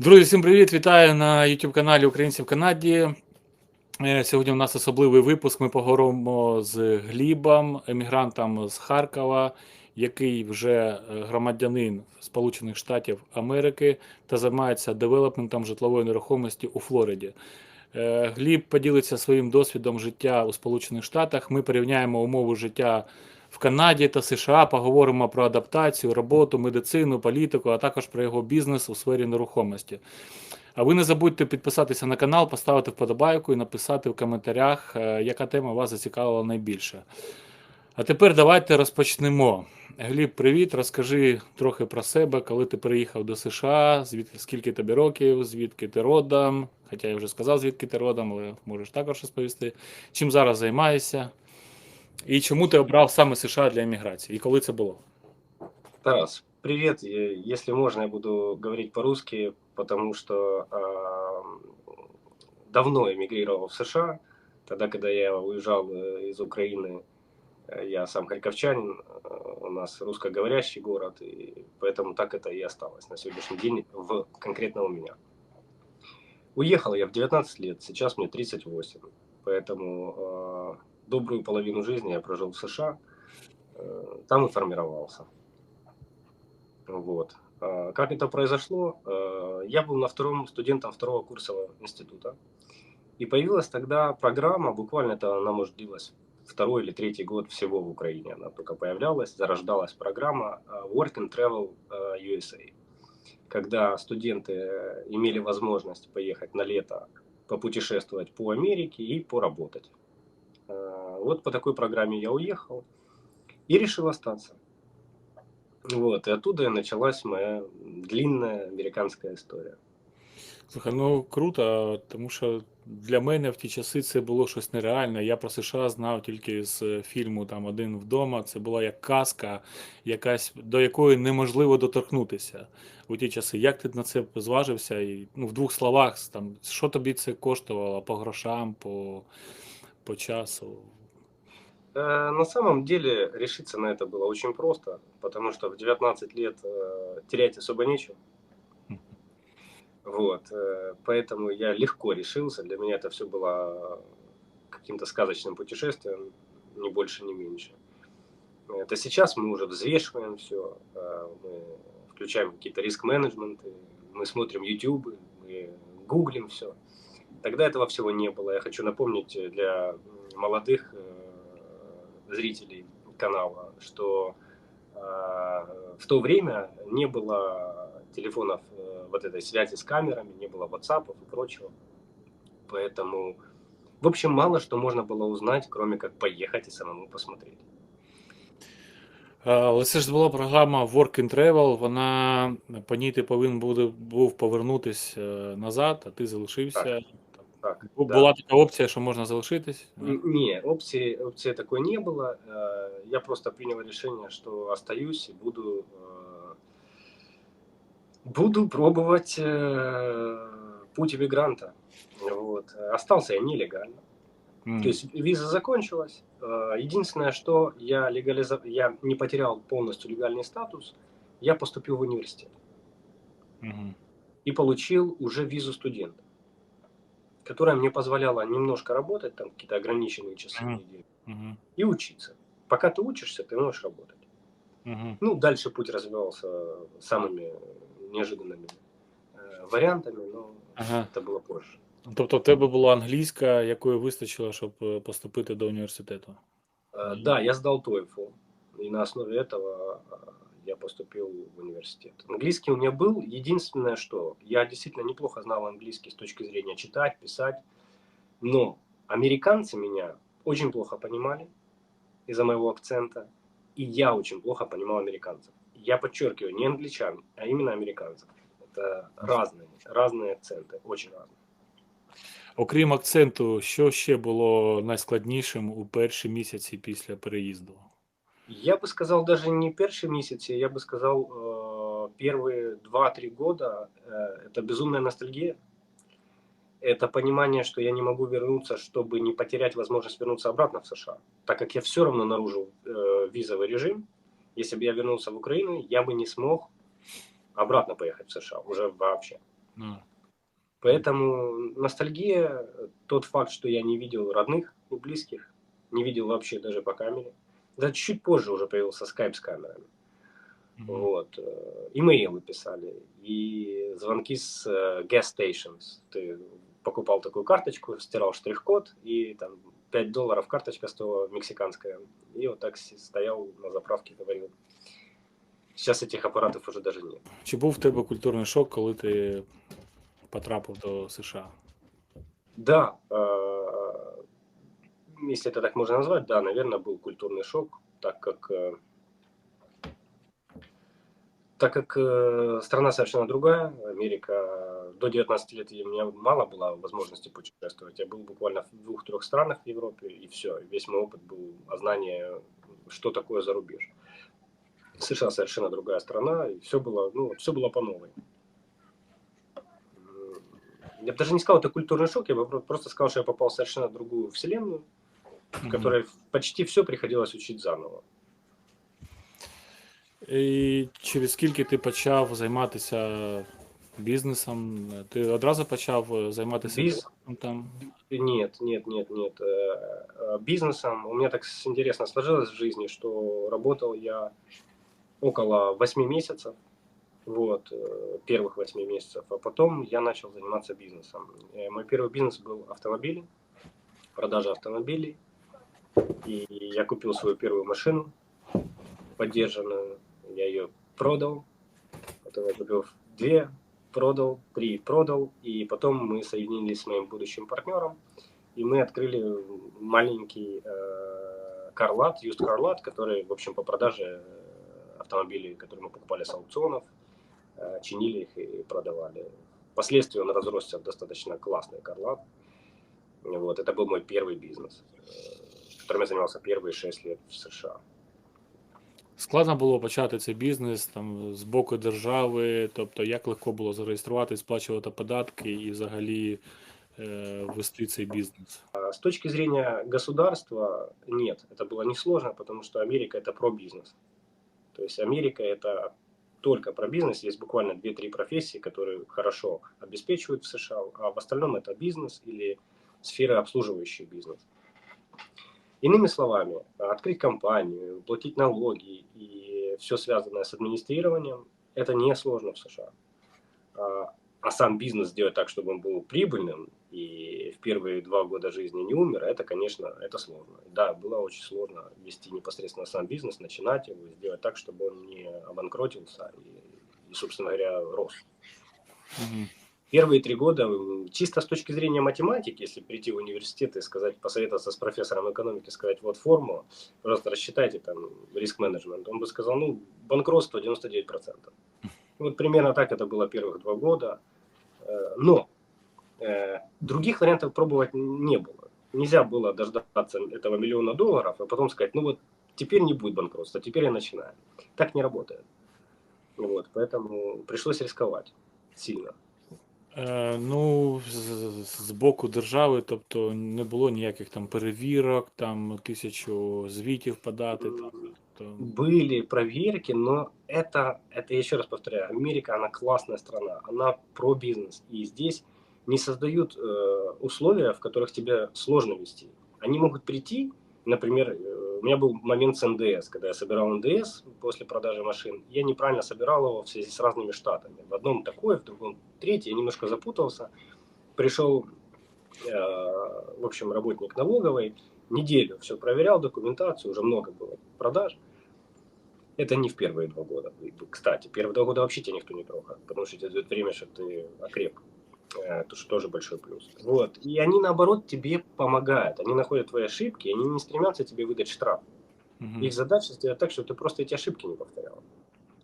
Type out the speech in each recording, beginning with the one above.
Друзі, всім привіт! Вітаю на YouTube каналі Українці в Канаді. Е, Сьогодні у нас особливий випуск. Ми поговоримо з Глібом, емігрантом з Харкова, який вже е, громадянин Сполучених Штатів Америки та займається девелопментом житлової нерухомості у Флориді. Е, Гліб поділиться своїм досвідом життя у Сполучених Штатах. Ми порівняємо умови життя в Канаді та США, поговоримо про адаптацію, роботу, медицину, політику, а також про його бізнес у сфері нерухомості. А ви не забудьте підписатися на канал, поставити вподобайку і написати в коментарях, е, яка тема вас зацікавила найбільше. А тепер давайте розпочнемо. Гліб, привіт, розкажи трохи про себе, коли ти приїхав до США, звідки скільки тобі років, звідки ти родом. Хоча я вже сказав, звідки ти родом, але можеш також розповісти. Чим зараз займаєшся? І чому ти обрав саме США для еміграції? І коли це було? Тарас, привет. Э, Если можно, я буду говорить по-русски, потому что э, давно эмигрировал в США. Тогда, когда я уезжал э, из Украины, э, я сам харьковчанин, э, у нас русскоговорящий город, и поэтому так это и осталось на сегодняшний день в, конкретно у меня. Уехал я в 19 лет, сейчас мне 38, поэтому э, добрую половину жизни я прожил в США, э, там и формировался. Вот. А, Как это произошло? Э, Я был на втором студентом второго курса института. И появилась тогда программа, буквально это она, может, длилась второй или третий год всего в Украине. Она только появлялась, зарождалась программа э, Work and Travel USA. Когда студенты имели возможность поехать на лето, попутешествовать по Америке и поработать. Вот по такой программе я уехал и решил остаться. Вот, и оттуда началась моя длинная американская история. Слухай, ну круто, тому що для мене в ті часи це було щось нереальне. Я про США знав тільки з фільму там Один вдома. Це була як казка, якась до якої неможливо доторкнутися у ті часи. Як ти на це зважився? І ну, в двох словах, там, що тобі це коштувало по грошам, по, по часу? Э, На самом деле решиться на это было очень просто, потому что в 19 лет э, терять особо нечего. Вот, э, поэтому я легко решился. Для меня это все было каким-то сказочным путешествием, ни больше, ни меньше. Это сейчас мы уже взвешиваем все, мы включаем какие-то риск-менеджменты, мы смотрим YouTube, мы гуглим все. Тогда этого всего не было. Я хочу напомнить для молодых зрителей канала, что э, в то время не было телефонов э, вот этой связи с камерами, не было WhatsApp и прочего. Поэтому, в общем, мало что можно было узнать, кроме как поехать и самому посмотреть. Е, Але це ж була програма Work and Travel, вона по ній ти повинен буде, був повернутись е, назад, а ти залишився. Так, Да. Була така опція, що можна залишитись. Н- Не, опции, опции такой не было. Э, Я просто принял решение, что остаюсь и буду, э, буду пробовать э, путь иммигранта. Вот. Остался я нелегально. М. То есть виза закончилась. Единственное, что я, легализов... я не потерял полностью легальный статус, я поступил в университет Мгм. и получил уже визу студента, которая мне позволяла немножко работать, там какие-то ограниченные часы в Мгм. неделю, Мгм. и учиться. Пока ты учишься, ты можешь работать. Мгм. Ну, дальше путь развивался самыми неожиданными э, вариантами, но Ага. это было позже. Тобто в тебе була англійська, якої вистачило, щоб е, поступити до університету. Э, Мгм. Да, я сдал TOEFL, и на основе этого э, я поступил в университет. Английский у меня был. Единственное, что я действительно неплохо знал английский с точки зрения читать, писать, но американцы меня очень плохо понимали из-за моего акцента, и я очень плохо понимал американцев. Я подчеркиваю, не англичан, а именно американцев. Это разные, разные акценты, очень разные. Окрім акценту, що ще було найскладнішим у перші місяці після переїзду? Я бы сказал, даже не первые месяцы, я бы сказал, э, первые 2-3 года э, это безумная ностальгия. Это понимание, что я не могу вернуться, чтобы не потерять возможность вернуться обратно в США. Так как я все равно нарушил э, визовый режим, если бы я вернулся в Украину, я бы не смог обратно поехать в США уже вообще. Ну, Поэтому ностальгия, тот факт, что я не видел родных и близких, не видел вообще даже по камере. Да чуть позже уже появился скайп с камерами. мгм. Вот. э, Имейлы писали, и звонки с э, gas stations. Ты покупал такую карточку, стирал штрих-код, и там 5 долларов карточка стоила мексиканская. И вот так стоял на заправке, говорил. Сейчас этих аппаратов уже даже нет. Чи був в тебе культурний шок, коли ти потрапив до США? Да, э, если это так можно назвать, да, наверное, был культурный шок, так как, э, так как э, страна совершенно другая, Америка, до 19 лет у меня мало было возможности путешествовать, я был буквально в двух-трех странах в Европе, и все, весь мой опыт был о знании, что такое за рубеж. США совершенно другая страна, и все было, ну, все было по новой. Я бы даже не сказал, это культурный шок, я бы про- просто сказал, что я попал в совершенно другую вселенную, в Мгм. которой почти все приходилось учить заново. І через скільки ти почав займатися бізнесом? Ти одразу почав е, займатися Біз- бізнесом там? Нет, нет, нет, нет. Э, э, Бизнесом у меня так с- интересно сложилось в жизни, что работал я около 8 месяцев, вот, э, первых 8 месяцев, а потом я начал заниматься бизнесом. Э, Мой первый бизнес был автомобили, продажа автомобилей, и я купил свою первую машину, поддержанную, я ее продал, потом я купил две, продал, три продал, и потом мы соединились с моим будущим партнером, и мы открыли маленький э, карлат, used карлат, который, в общем, по продаже э, автомобилей, которые мы покупали с аукционов, э, чинили их и продавали. Впоследствии он разросся в достаточно классный карлат. Вот, это был мой первый бизнес, э, которым я занимался первые шесть лет в США. Складно було почати цей бізнес там з боку держави, тобто як легко було зареєструвати, сплачувати податки і взагалі е, вести цей бізнес. А С точки зрения государства, нет, это было несложно, потому что Америка это про бизнес. То есть Америка это только про бизнес, есть буквально 2-3 профессии, которые хорошо обеспечивают в США, а в остальном это бизнес или сфера обслуживающий бизнес. Иными словами, открыть компанию, платить налоги и все связанное с администрированием, это не сложно в США. А, а сам бизнес сделать так, чтобы он был прибыльным и в первые два года жизни не умер, это, конечно, это сложно. Да, было очень сложно вести непосредственно сам бизнес, начинать его, сделать так, чтобы он не обанкротился и, и собственно говоря, рос. Мгм. Первые три года, чисто с точки зрения математики, если прийти в университет и сказать, посоветоваться с профессором экономики, сказать, вот формула, просто рассчитайте там риск-менеджмент, он бы сказал, ну, банкротство 99%. Вот примерно так это было первых два года. Э, Но э, других вариантов пробовать не было. Нельзя было дождаться этого миллиона долларов, а потом сказать, ну вот теперь не будет банкротства, теперь я начинаю. Так не работает. Вот, поэтому пришлось рисковать сильно. Е, ну, з, з- з боку держави, тобто не було ніяких там перевірок, там тисячу звітів подати. Там, то... Были проверки, но это, это, я еще раз повторяю, Америка, она классная страна, она про бизнес. И здесь не создают э, условия, в которых тебе сложно вести. Они могут прийти, например, э, у меня был момент с НДС, когда я собирал ндс после продажи машин, я неправильно собирал его в связи с разными штатами. В одном такое, в другом третье, я немножко запутался. Пришел, э, в общем, работник налоговой, неделю все проверял, документацию, уже много было продаж. Это не в первые два года. Кстати, первые два года вообще тебя никто не трогает, потому что тебе дает время, чтобы ты окреп. Э, Это же тоже большой плюс. Вот. И они, наоборот, тебе помогают. Они находят твои ошибки, и они не стремятся тебе выдать штраф. Мгм. Их задача сделать так, чтобы ты просто эти ошибки не повторял.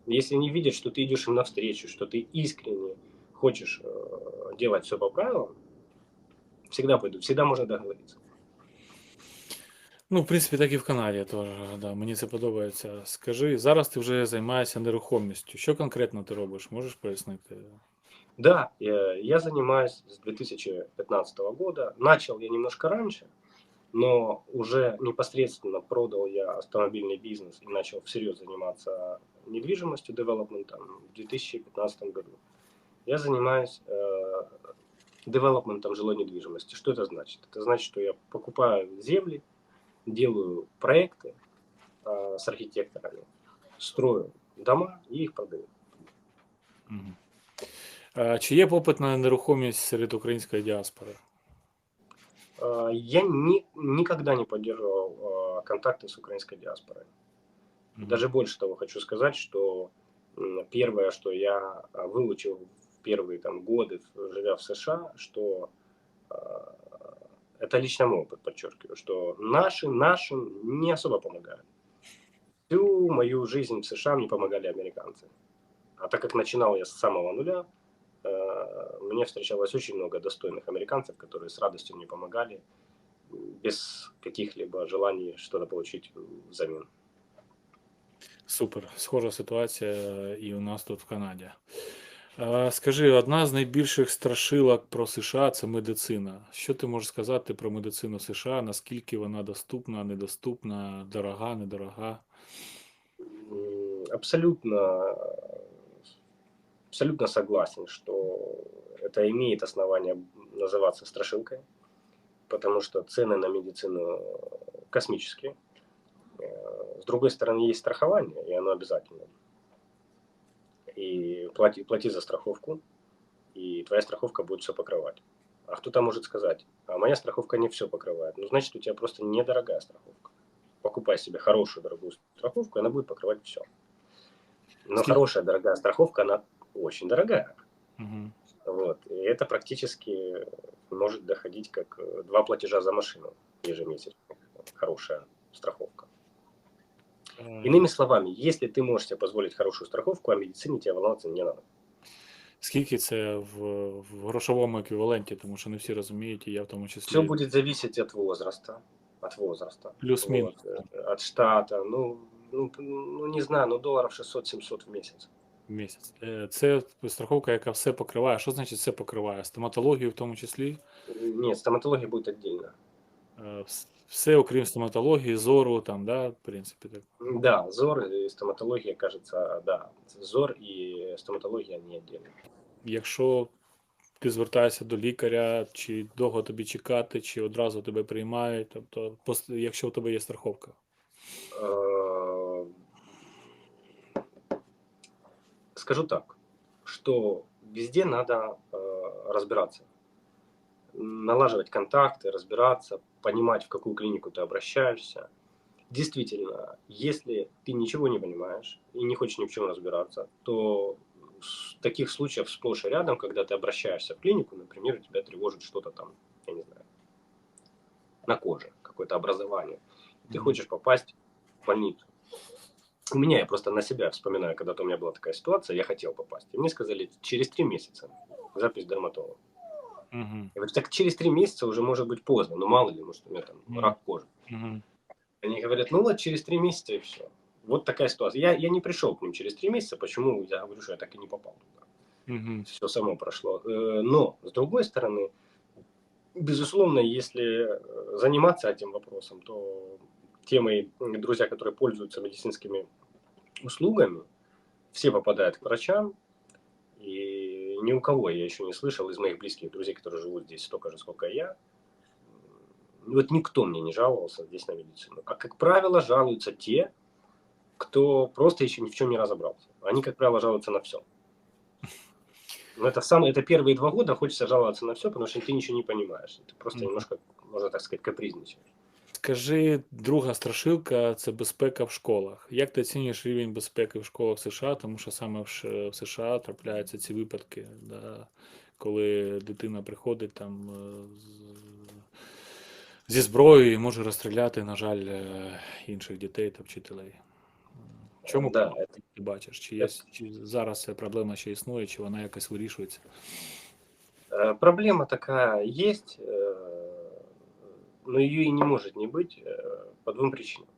Если они видят, что ты идешь им навстречу, что ты искренне хочешь э, делать все по правилам, всегда пойдут, всегда можно договориться. Ну, в принципі, так і в Канаді теж. Да, мені це подобається. Скажи, зараз ти вже займаєшся нерухомістю. Що конкретно ти робиш? Можеш пояснити? Да, я, я занимаюсь с 2015 года. Начал я немножко раньше, но уже непосредственно продал я автомобильный бизнес и начал всерьез заниматься недвижимостью, девелопментом в 2015 году. Я занимаюсь э, девелопментом жилой недвижимости. Что это значит? Это значит, что я покупаю земли, делаю проекты э, с архитекторами, строю дома и их продаю. Мгм. А, Чи є попит на нерухомість серед української діаспори? Э, Я ни- никогда не поддерживал э, контакты с украинской диаспорой. Мгм. Даже больше того хочу сказать, что м, первое, что я а, выучил в первые там, годы, в- живя в США, что а, это лично мой опыт, подчеркиваю, что наши нашим не особо помогают. Всю мою жизнь в США мне помогали американцы. А так как начинал я с самого нуля, э, мне встречалось очень много достойных американцев, которые с радостью мне помогали, без каких-либо желаний что-то получить взамен. Супер, схожа ситуація і у нас тут в Канаді. Скажи, одна з найбільших страшилок про США це медицина. Що ти можеш сказати про медицину США? Наскільки вона доступна, недоступна, дорога, недорога? Абсолютно, абсолютно согласен, что это имеет основание называться страшилкой, потому что цены на медицину космические. Э, С другой стороны, есть страхование, и оно обязательно. И плати, плати за страховку, и твоя страховка будет все покрывать. А кто-то может сказать, а моя страховка не все покрывает. Ну, значит, у тебя просто недорогая страховка. Покупай себе хорошую дорогую страховку, и она будет покрывать все. Но хорошая дорогая страховка, она очень дорогая. Угу. Вот. И это практически может доходить как э, два платежа за машину ежемесячно. Хорошая страховка. Иными словами, если ты можешь себе позволить хорошую страховку, о медицине тебе волноваться не надо. Скільки це в, в грошовому еквіваленті, тому що не всі розуміють, і я в тому числі. Все будет зависеть от возраста. От возраста. Плюс-минус. Вот, э, От штата. Ну, ну, ну, не знаю, ну долларов 600-700 в месяц. Місяць. Е, Це страховка, яка все покриває. Що значить все покриває? Стоматологію в тому числі? Нет, стоматология будет отдельно. Е, Все, окрім стоматології, зору, там, да, в принципі, так. Да, ЗОР и стоматология, кажется, да. ЗОР и стоматология не отдельно. Якщо ти звертаєшся до лікаря, чи довго тобі чекати, чи одразу тебе приймають, тобто, якщо у тебе є страховка. Э, Скажу так, что везде надо э, разбираться. Налаживать контакты, разбираться, понимать, в какую клинику ты обращаешься. Действительно, если ты ничего не понимаешь и не хочешь ни в чем разбираться, то таких случаев сплошь и рядом, когда ты обращаешься в клинику, например, у тебя тревожит что-то там, я не знаю, на коже, какое-то образование. Ты Мгм. хочешь попасть в больницу. У меня, я просто на себя вспоминаю, когда-то у меня была такая ситуация, я хотел попасть. И мне сказали, через три месяца запись к дерматологу. Угу. Я говорю, так через три месяца уже может быть поздно, ну мало ли, может у меня там Мгм. рак кожи. Угу. Они говорят, ну вот через три месяца и все. Вот такая ситуация. Я, я не пришел к ним через три месяца, почему я говорю, что я так и не попал туда. Угу. Все само прошло. Э, Но, с другой стороны, безусловно, если э, заниматься этим вопросом, то те мои друзья, которые пользуются медицинскими услугами, все попадают к врачам, и ни у кого я еще не слышал из моих близких друзей, которые живут здесь столько же, сколько я, вот никто мне не жаловался здесь на медицину. А, как правило, жалуются те, кто просто еще ни в чем не разобрался. Они, как правило, жалуются на все. Но это, самое, это первые два года хочется жаловаться на все, потому что ты ничего не понимаешь. Ты просто Мгм. немножко, можно так сказать, капризничаешь. Скажи, друга страшилка це безпека в школах. Як ти оцінюєш рівень безпеки в школах США? Тому що саме в США трапляються ці випадки, да, коли дитина приходить там е, з- зі зброєю і може розстріляти, на жаль, е, інших дітей та вчителей. Чому Да, ти бачиш? Чи, є, чи зараз ця проблема ще існує, чи вона якось вирішується? Э, Проблема есть, э, но ее и не может не быть э, по двум причинам.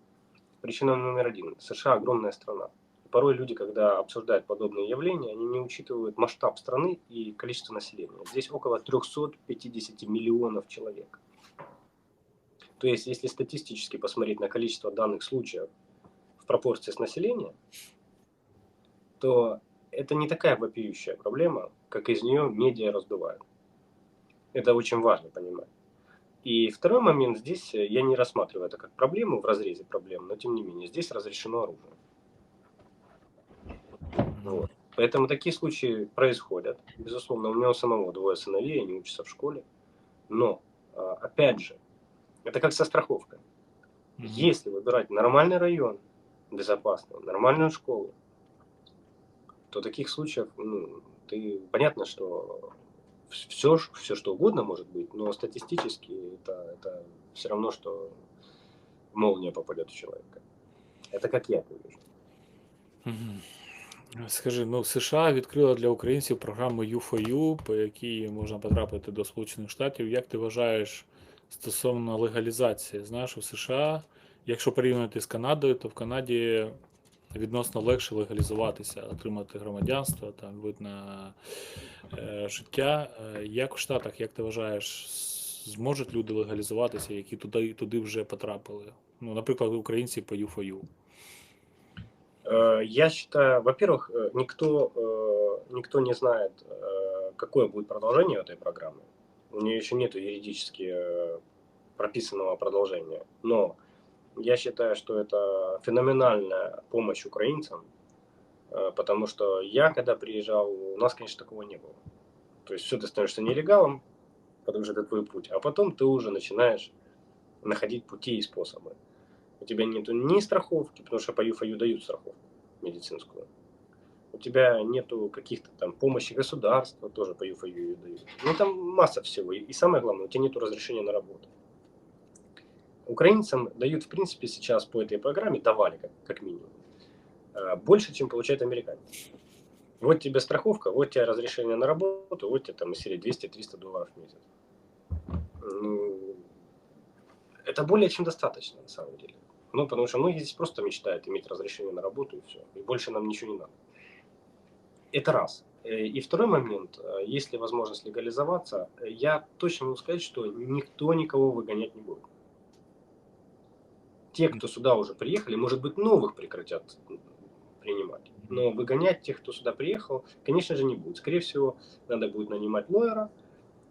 Причина номер один. США огромная страна. Порой люди, когда обсуждают подобные явления, они не учитывают масштаб страны и количество населения. Здесь около 350 миллионов человек. То есть, если статистически посмотреть на количество данных случаев в пропорции с населением, то это не такая вопиющая проблема, как из нее медиа раздувают. Это очень важно понимать. И второй момент здесь, э, я не рассматриваю это как проблему в разрезе проблем, но тем не менее, здесь разрешено оружие. Вот. Поэтому такие случаи происходят. Безусловно, у меня у самого двое сыновей, они учатся в школе. Но, а, опять же, это как со страховкой. Если выбирать нормальный район, безопасный, нормальную школу, то таких случаев, ну, ты, понятно, что все, все что угодно может быть, но статистически это, это все равно, что молния попадет в человека. Это как я это вижу. Скажи, ну США відкрила для українців програму U4U, по якій можна потрапити до Сполучених Штатів. Як ти вважаєш стосовно легалізації? Знаєш, у США, якщо порівнювати з Канадою, то в Канаді відносно легше легалізуватися, отримати громадянство, там вид на е, життя. Е, Як в Штатах, як ти вважаєш, с- зможуть люди легалізуватися, які туди, туди вже потрапили? Ну, наприклад, українці по U4U. Э, Я считаю, во-первых, э, никто, э, никто не знает, э, какое будет продолжение этой программы. У нее еще нет юридически э, прописанного продолжения. Но я считаю, что это феноменальная помощь украинцам, э, потому что я, когда приезжал, у нас, конечно, такого не было. То есть все, ты становишься нелегалом, потому что это твой путь, а потом ты уже начинаешь находить пути и способы. У тебя нету ни страховки, потому что по ЮФАЮ дают страховку медицинскую. У тебя нету каких-то там помощи государства, тоже по ЮФАЮ дают. Ну там масса всего. И, и самое главное, у тебя нету разрешения на работу. Украинцам дают, в принципе, сейчас по этой программе, давали как, как минимум, э, больше, чем получают американцы. Вот тебе страховка, вот тебе разрешение на работу, вот тебе там из серии 200-300 долларов в месяц. Ну, это более чем достаточно, на самом деле. Ну, потому что многие здесь просто мечтают иметь разрешение на работу и все. И больше нам ничего не надо. Это раз. Э, И второй момент, э, если возможность легализоваться, э, я точно могу сказать, что никто никого выгонять не будет. Те, кто сюда уже приехали, может быть, новых прекратят принимать. Но выгонять тех, кто сюда приехал, конечно же, не будет. Скорее всего, надо будет нанимать лоера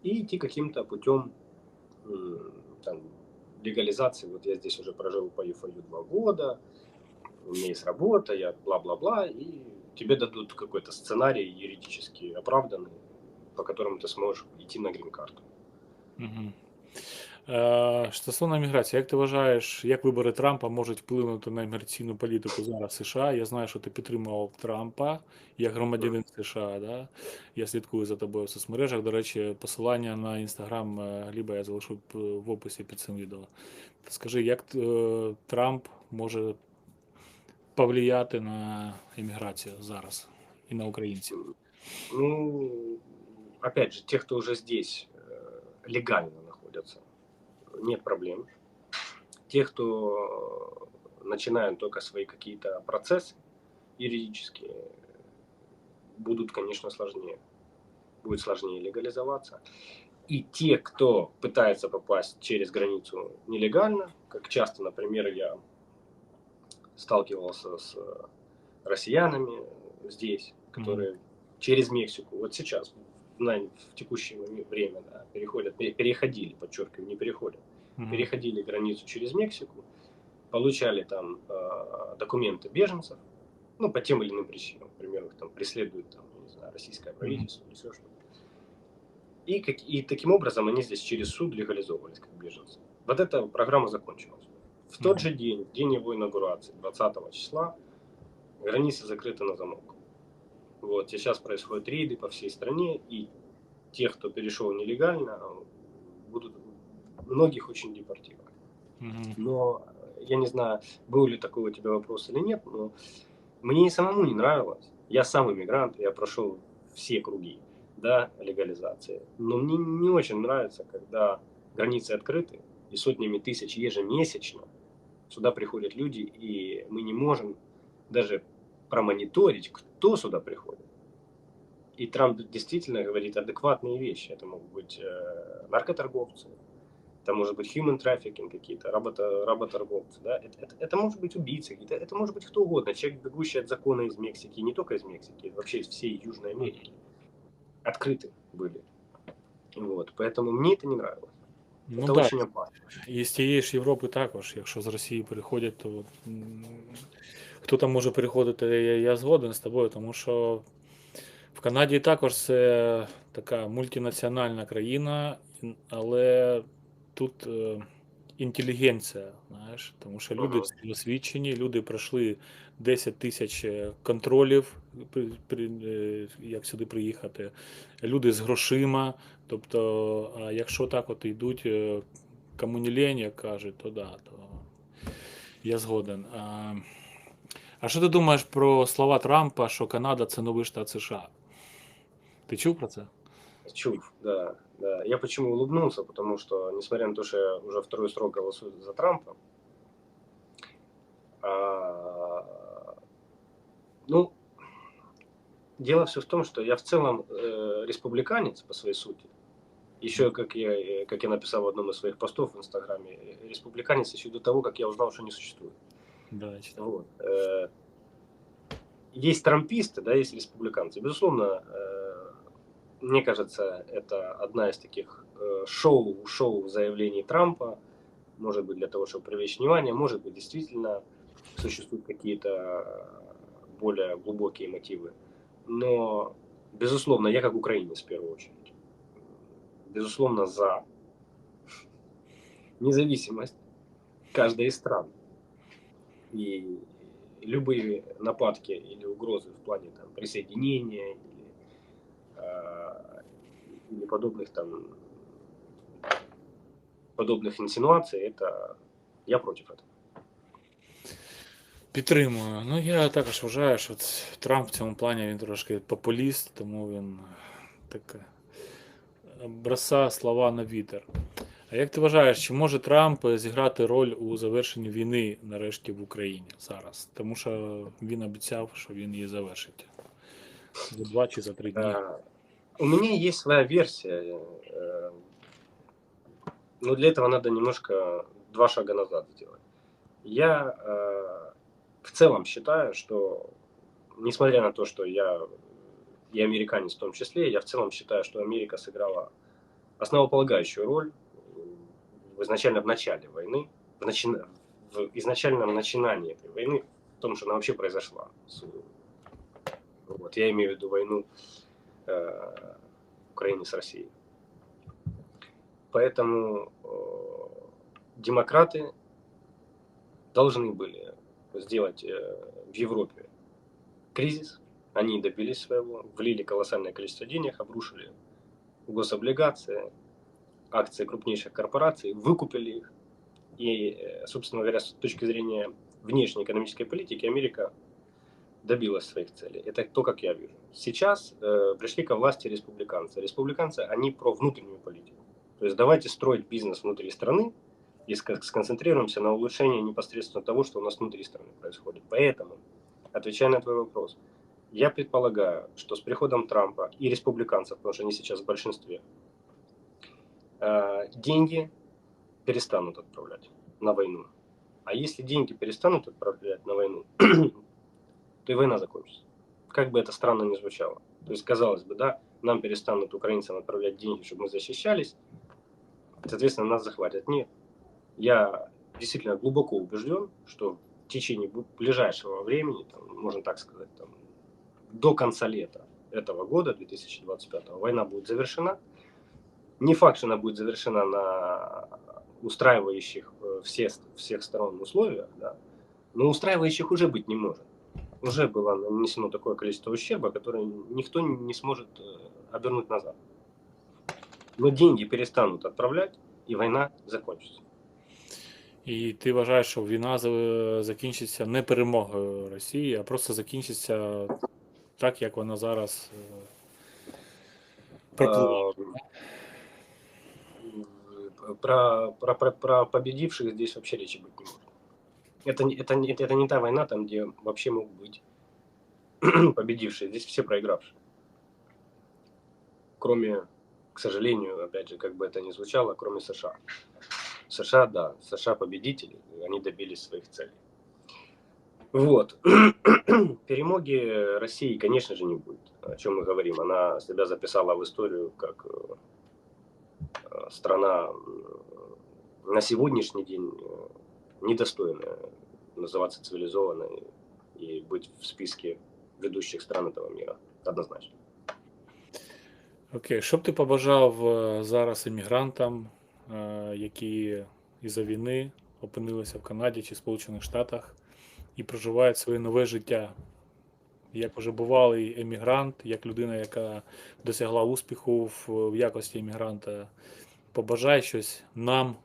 и идти каким-то путем там, легализации. Вот я здесь уже прожил по ЮФАЮ два года, у меня есть работа, я бла-бла-бла, и тебе дадут какой-то сценарий юридически оправданный, по которому ты сможешь идти на грін-карту. Угу. Е, стосовно міграції, як ти вважаєш, як вибори Трампа можуть вплинути на міграційну політику зараз США? Я знаю, що ти підтримував Трампа як громадянин США. Да? Я слідкую за тобою в соцмережах. До речі, посилання на інстаграм е, Гліба я залишу в описі під цим відео. Скажи, як е, Трамп може повлияти на імміграцію зараз і на українців? Ну, опять же, те, кто уже здесь э, легально находятся, нет проблем. Те, кто начинают только свои какие-то процессы юридические, будут, конечно, сложнее. Будет сложнее легализоваться. И те, кто пытается попасть через границу нелегально, как часто, например, я сталкивался с россиянами здесь, которые через Мексику, вот сейчас, на, в текущее время, да, переходят, пере- переходили, подчеркиваю, не переходят, Мгм. переходили границу через Мексику, получали там э, документы беженцев, ну, по тем или иным причинам, например, их там преследует, там, не знаю, российское правительство или все что-то. И, как, и таким образом они здесь через суд легализовывались как беженцы. Вот эта программа закончилась. В тот Мгм. же день, в день его инаугурации, 20 числа, границы закрыты на замок. Вот, сейчас происходят рейды по всей стране, и тех, кто перешел нелегально, будут многих очень депортировать. Мгм. Но я не знаю, был ли такой у тебя вопрос или нет, но мне и самому не нравилось. Я сам иммигрант, я прошел все круги да, легализации. Но мне не очень нравится, когда границы открыты, и сотнями тысяч ежемесячно сюда приходят люди, и мы не можем даже промониторить, кто сюда приходит. И Трамп действительно говорит адекватные вещи. Это могут быть э, наркоторговцы, это может быть human trafficking какие-то, работа, работорговцы, да, это, это, это может быть убийцы какие-то, это может быть кто угодно, человек, бегущий от закона из Мексики, не только из Мексики, вообще из всей Южной Америки, открыты были. Вот, поэтому мне это не нравилось. Ну это так, очень опасно. і з тієї ж Європи також, якщо з Росії переходять, то м, хто там може переходити, я, я згоден з тобою, тому що в Канаді також це така мультинаціональна країна, але тут е, інтелігенція, знаєш, тому що люди освічені, люди пройшли 10 тисяч е, контролів, е, як сюди приїхати, люди з грошима. Тобто, а якщо так от йдуть кому не лень, як кажуть, то да, то я згоден. А, що ти думаєш про слова Трампа, що Канада це новий штат США? Ти чув про це? Чув, да, да. Я почему улыбнулся, потому что, несмотря на то, что я уже второй срок голосую за Трампа, а, ну, дело все в том, что я в целом э, республиканец по своей сути. Еще, как я, как я написал в одном из своих постов в Инстаграме, республиканец еще до того, как я узнал, что не существует. Да, я читав. Вот. Э, Есть трамписты, да, есть республиканцы. Безусловно, э, мне кажется, это одна из таких э, шоу, шоу заявлений Трампа. Может быть, для того, чтобы привлечь внимание, может быть, действительно существуют какие-то более глубокие мотивы. Но, безусловно, я как украинец в первую очередь, безусловно, за независимость каждой из стран. И любые нападки или угрозы в плане там, присоединения или, э, или подобных там подобных инсинуаций, это я против этого. Підтримую. Ну я також вважаю, що ц- Трамп в цьому плані він трошки популіст, тому він таке броса слова на вітер. А як ти вважаєш, чи може Трамп зіграти роль у завершенні війни нарешті в Україні зараз? Тому що він обіцяв, що він її завершить за два чи за три дні. Э, У меня есть своя версия, э, но для этого надо немножко два шага назад сделать. Я э, в целом считаю, что, несмотря на то, что я и американец в том числе, я в целом считаю, что Америка сыграла основополагающую роль в, изначально в начале войны, в, начи- в изначальном начинании этой войны, в том, что она вообще произошла. Вот, я имею в виду войну э, Украины с Россией. Поэтому э, демократы должны были сделать э, в Европе кризис. Они добились своего, влили колоссальное количество денег, обрушили гособлигации, акции крупнейших корпораций, выкупили их. И, э, собственно говоря, с точки зрения внешней экономической политики, Америка добилась своих целей. Это то, как я вижу. Сейчас э, пришли ко власти республиканцы. Республиканцы, они про внутреннюю политику. То есть давайте строить бизнес внутри страны и сконцентрируемся на улучшении непосредственно того, что у нас внутри страны происходит. Поэтому, отвечая на твой вопрос, я предполагаю, что с приходом Трампа и республиканцев, потому что они сейчас в большинстве, деньги перестанут отправлять на войну. А если деньги перестанут отправлять на войну, то и война закончится. Как бы это странно ни звучало. То есть, казалось бы, да, нам перестанут украинцам отправлять деньги, чтобы мы защищались, соответственно, нас захватят. Нет. Я действительно глубоко убежден, что в течение ближайшего времени, там, можно так сказать, там, до конца лета этого года, 2025, война будет завершена. Не факт, что она будет завершена на устраивающих э, все, всех сторон условиях, да, но устраивающих уже быть не может. Уже было нанесено такое количество ущерба, которое никто не сможет э, обернуть назад. Но деньги перестанут отправлять, и война закончится. І ти вважаєш, що війна за- закінчиться не перемогою Росії, а просто закінчиться так, як вона зараз е, пропливає. А, Про, про, про, про победивших здесь вообще речи быть не может. Это, это, не- это не та война, там, где вообще могут быть победившие. Здесь все проигравшие. Кроме, к сожалению, опять же, как бы это ни звучало, кроме США. США, да, США победители, они добились своих целей. Вот. Перемоги России, конечно же, не будет. О чем мы говорим? Она себя записала в историю как э, страна э, на сегодняшний день э, недостойная называться цивилизованной и быть в списке ведущих стран этого мира. Однозначно. Окей, що б ти побажав е, зараз іммігрантам, е, які із-за війни опинилися в Канаді чи Сполучених Штатах і проживають своє нове життя? Як уже бувалий емігрант, як людина, яка досягла успіху в, в якості емігранта, побажай щось нам,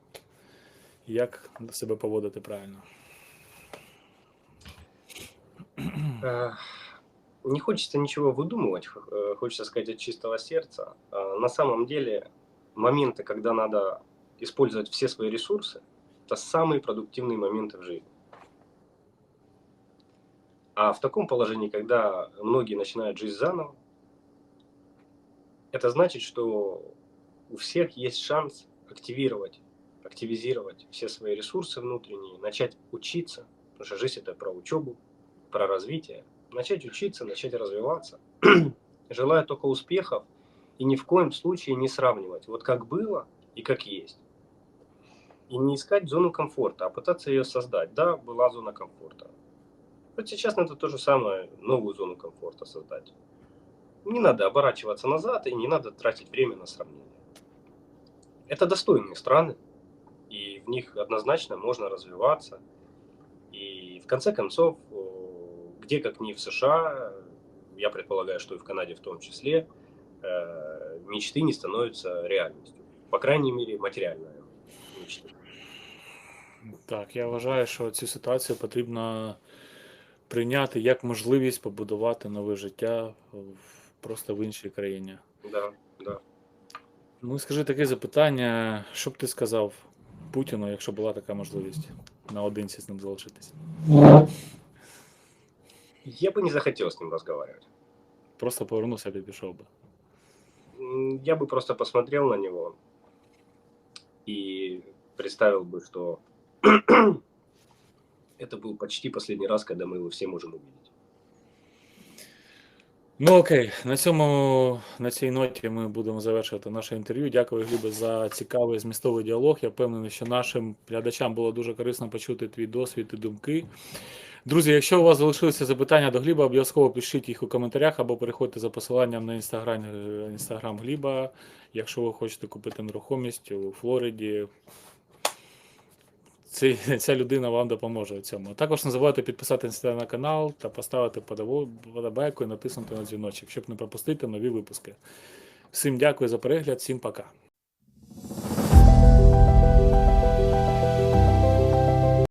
як себе поводити правильно. Э, Не хочется ничего выдумывать, х- э, хочется сказать от чистого сердца. А На самом деле, моменты, когда надо использовать все свои ресурсы, это самые продуктивные моменты в жизни. А в таком положении, когда многие начинают жизнь заново, это значит, что у всех есть шанс активировать, активизировать все свои ресурсы внутренние, начать учиться, потому что жизнь это про учебу, про развитие, начать учиться, начать развиваться. Желаю только успехов и ни в коем случае не сравнивать вот как было и как есть. И не искать зону комфорта, а пытаться ее создать. Да, была зона комфорта. Вот сейчас надо то же самое, новую зону комфорта создать. Не надо оборачиваться назад и не надо тратить время на сравнение. Это достойные страны, и в них однозначно можно развиваться. И в конце концов, где как не в США, я предполагаю, что и в Канаде в том числе, э, мечты не становятся реальностью. По крайней мере, материальная мечта. Так, я вважаю, що цю ситуацію потрібно прийняти як можливість побудувати нове життя в- просто в іншій країні. Да, да. Ну, скажи таке запитання, що б ти сказав Путіну, якщо була така можливість наодинці з ним залишитися? Я бы не захотел с ним разговаривать. Просто повернувся б і пішов би. М, Я бы просто посмотрел на него и представил бы, что это был почти последний раз, когда мы его все можем увидеть. Ну окей, на цьому на цій ноті ми будемо завершувати наше інтерв'ю. Дякую, Глібе, за цікавий змістовий діалог. Я впевнений, що нашим глядачам було дуже корисно почути твій досвід і думки. Друзі, якщо у вас залишилися запитання до Гліба, обов'язково пишіть їх у коментарях або переходьте за посиланням на інстаграм, е, інстаграм Гліба. Якщо ви хочете купити нерухомість у Флориді, цей, ця людина вам допоможе у цьому. Також не забувайте підписатися на канал та поставити подобайку і натиснути на дзвіночок, щоб не пропустити нові випуски. Всім дякую за перегляд, всім пока.